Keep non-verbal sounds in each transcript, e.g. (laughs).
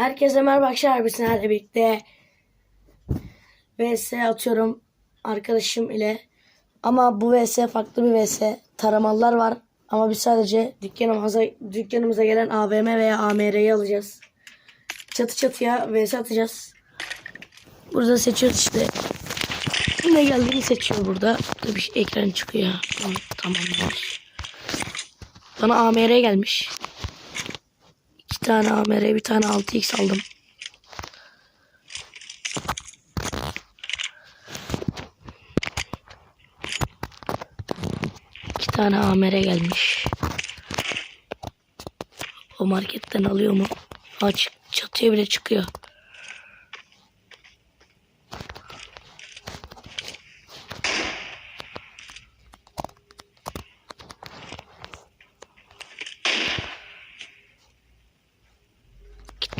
Herkese merhaba akşam abisinerle birlikte VS atıyorum arkadaşım ile. Ama bu VS farklı bir VS. Taramalılar var ama biz sadece dükkanımıza, dükkanımıza gelen AVM veya AMR'yi alacağız. Çatı çatıya VS atacağız. Burada seçiyoruz işte. Ne geldiğini seçiyor burada. Şey- ekran çıkıyor. Tamam. Bana AMR gelmiş. Tane AMR, bir tane 6x aldım. İki tane AMR gelmiş. O marketten alıyor mu? Aç çatıya bile çıkıyor.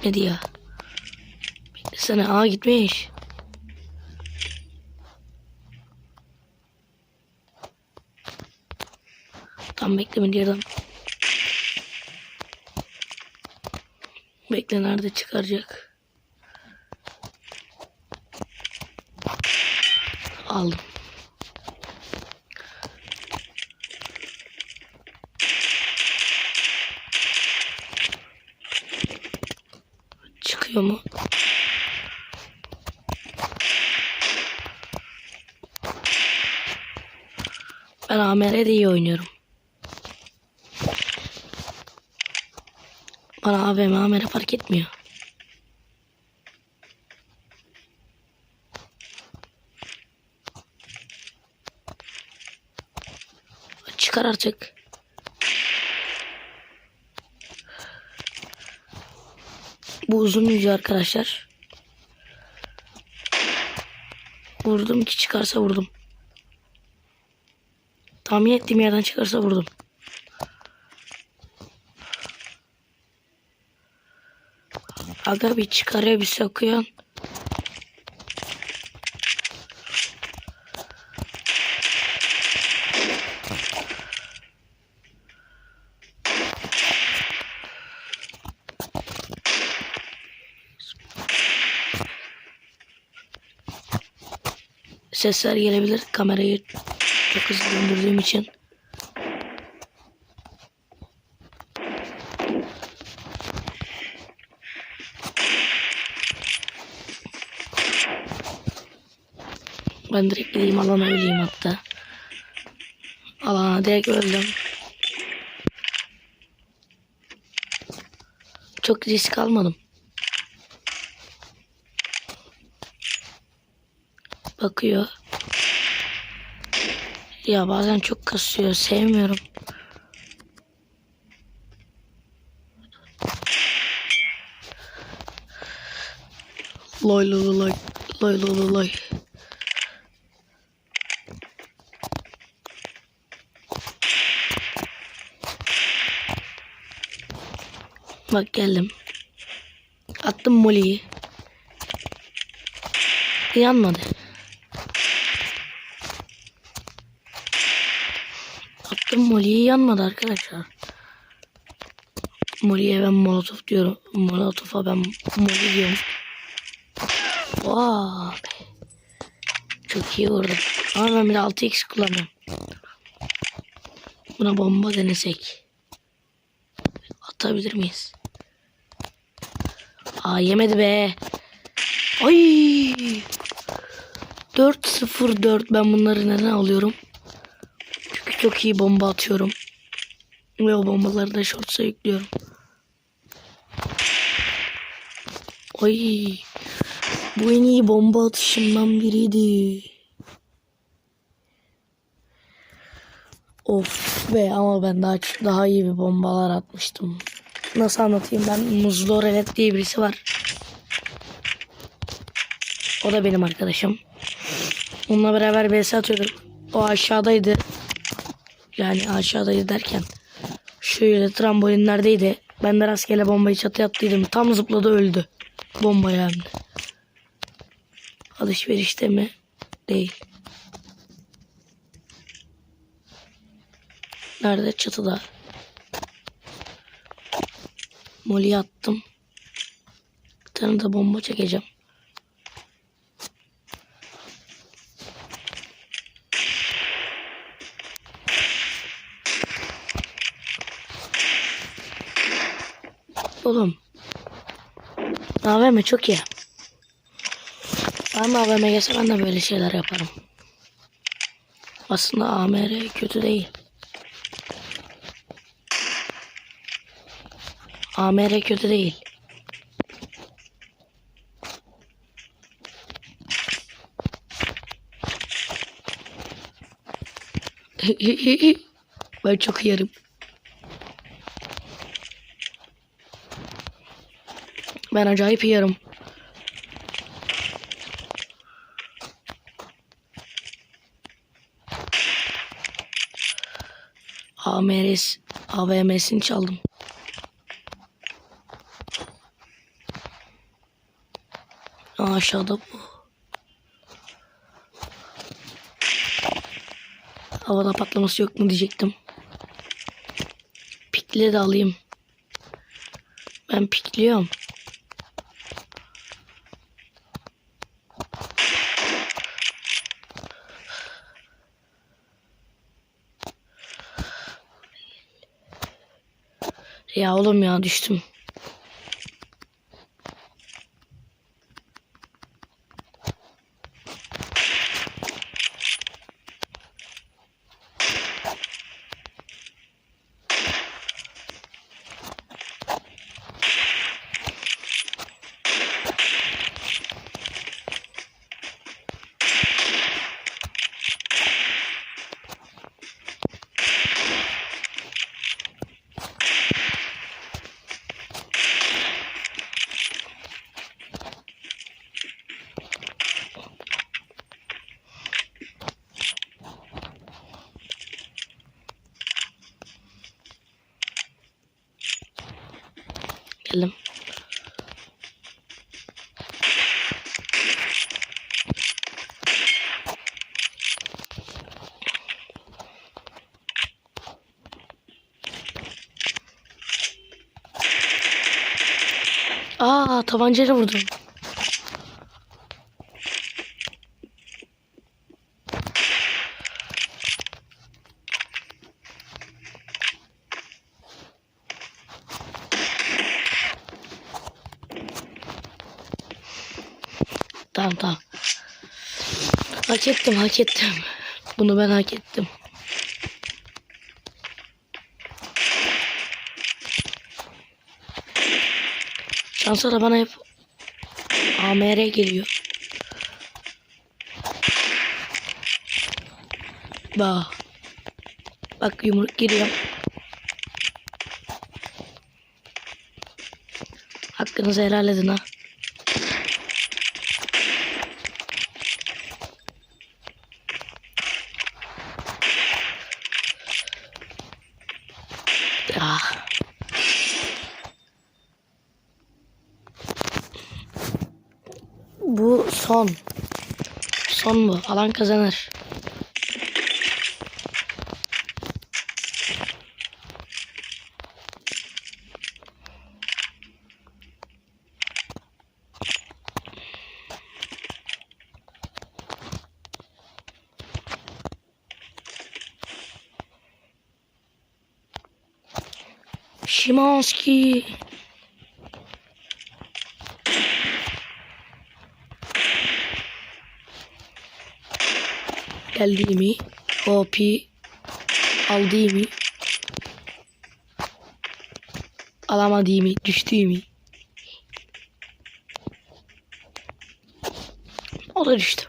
Gitmedi ya. Beklesene. Aa gitmiş. Tam beklemedi yerden. Bekle nerede çıkaracak. Aldım. Mu? Ben AMR'de iyi oynuyorum. Bana AVM AMR fark etmiyor. Çıkar artık. Bu uzun video arkadaşlar. Vurdum ki çıkarsa vurdum. Tahmin ettiğim yerden çıkarsa vurdum. Aga bir çıkarıyor bir sokuyor. Sesler gelebilir. Kamerayı çok hızlı döndürdüğüm için. Ben direkt gideyim alana öleyim hatta. Alana direkt öldüm. Çok risk almadım. Bakıyor. Ya bazen çok kasıyor. Sevmiyorum. Loy loy loy loy loy loy. Bak geldim. Attım moliyi. Yanmadı. Moliyi yanmadı arkadaşlar. Moliye ben molotof diyorum. Molotofa ben moli diyorum. Vay. Çok iyi vurdum. Ama ben bir de 6x kullanıyorum. Buna bomba denesek. Atabilir miyiz? Aa yemedi be. Ay. 4-0-4 ben bunları neden alıyorum? Çok iyi bomba atıyorum. Ve o bombaları da shorts'a yüklüyorum. Ay. Bu en iyi bomba atışımdan biriydi. Of be ama ben daha daha iyi bir bombalar atmıştım. Nasıl anlatayım ben Muzlu Relet diye birisi var. O da benim arkadaşım. Onunla beraber vs atıyorduk. O aşağıdaydı. Yani aşağıdaydı derken. Şöyle trambolinlerdeydi. Ben de rastgele bombayı çatıya attıydım. Tam zıpladı öldü. Bombaya hem de. Alışverişte mi? Değil. Nerede? Çatıda. Molly attım. tane de bomba çekeceğim. Oğlum. AVM çok iyi. De AVM gelse ben de böyle şeyler yaparım. Aslında AMR kötü değil. AMR kötü değil. (laughs) ben çok yerim. Ben acayip yerim. AMRS, AVM'sini çaldım. Aşağıda bu. Havada patlaması yok mu diyecektim. Pikli de alayım. Ben pikliyorum. Ya oğlum ya düştüm. Geldim. Aa tabancayla vurdum. Tamam tamam. Hak ettim hak ettim. Bunu ben hak ettim. Şansa da bana hep AMR geliyor. Bak. Bak yumruk giriyor. Hakkınızı helal edin ha. Ah. Bu son. Son bu. Alan kazanır. Şimanski. Geldi mi? OP aldı mı? Alamadı mı? Düştü mü? O da düştü.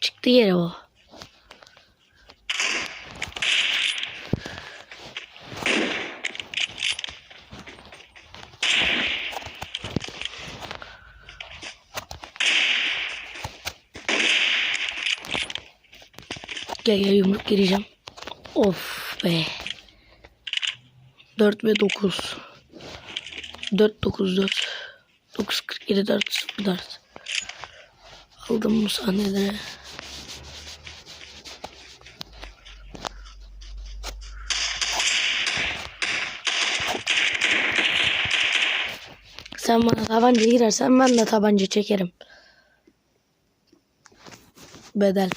Çıktı yere o. Gel gel yumruk gireceğim. Of be. 4 ve 9. 4 9 4. 9 47 4 0 4. Aldım bu sahneleri. Sen bana tabanca girersen ben de tabanca çekerim. Bedel.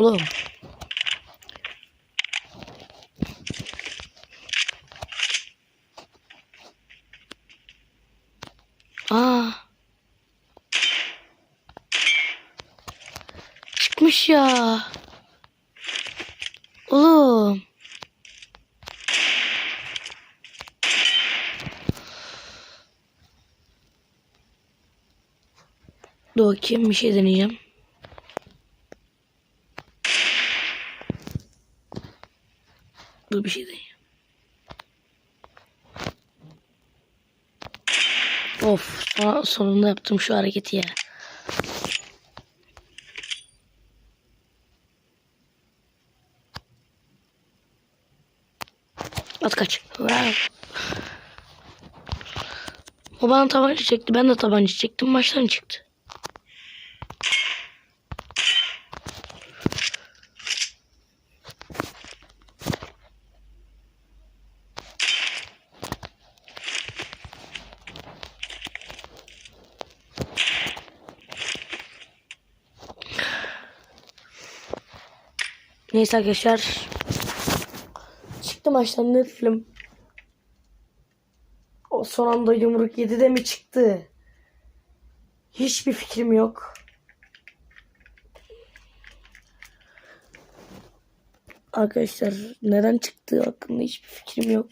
Oğlum. Aa. Çıkmış ya. Oğlum. Dur bakayım bir şey deneyeceğim. Dur bir şey deneyeceğim. Of sonunda yaptım şu hareketi ya. At kaç. O bana tabanca çekti. Ben de tabanca çektim. Maçtan çıktı. Neyse arkadaşlar. Çıktı maçtan ne film. O son anda yumruk yedi de mi çıktı? Hiçbir fikrim yok. Arkadaşlar neden çıktığı hakkında hiçbir fikrim yok.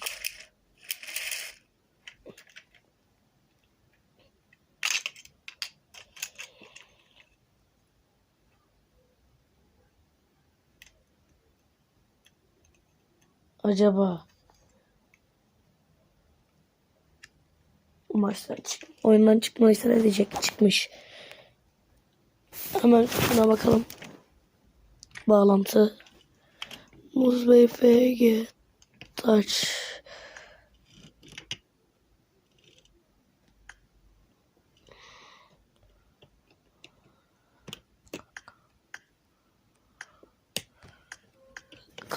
Acaba maçtan çık oyundan çıkmayı edecek çıkmış. Hemen şuna bakalım. Bağlantı. Muz Bey FG Touch.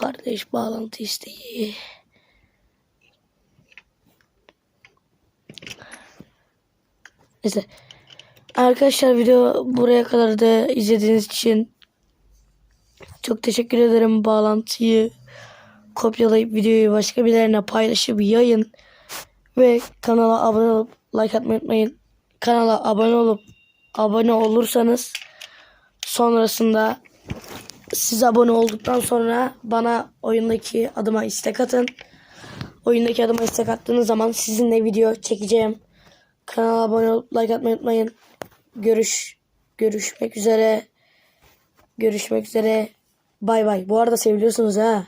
Kardeş bağlantı isteği. Neyse. Arkadaşlar video buraya kadar da izlediğiniz için çok teşekkür ederim. Bağlantıyı kopyalayıp videoyu başka birilerine paylaşıp yayın ve kanala abone olup like atmayı unutmayın. Kanala abone olup abone olursanız sonrasında siz abone olduktan sonra bana oyundaki adıma istek atın. Oyundaki adıma istek attığınız zaman sizinle video çekeceğim. Kanala abone olup like atmayı unutmayın. Görüş görüşmek üzere. Görüşmek üzere. Bay bay. Bu arada seviliyorsunuz ha.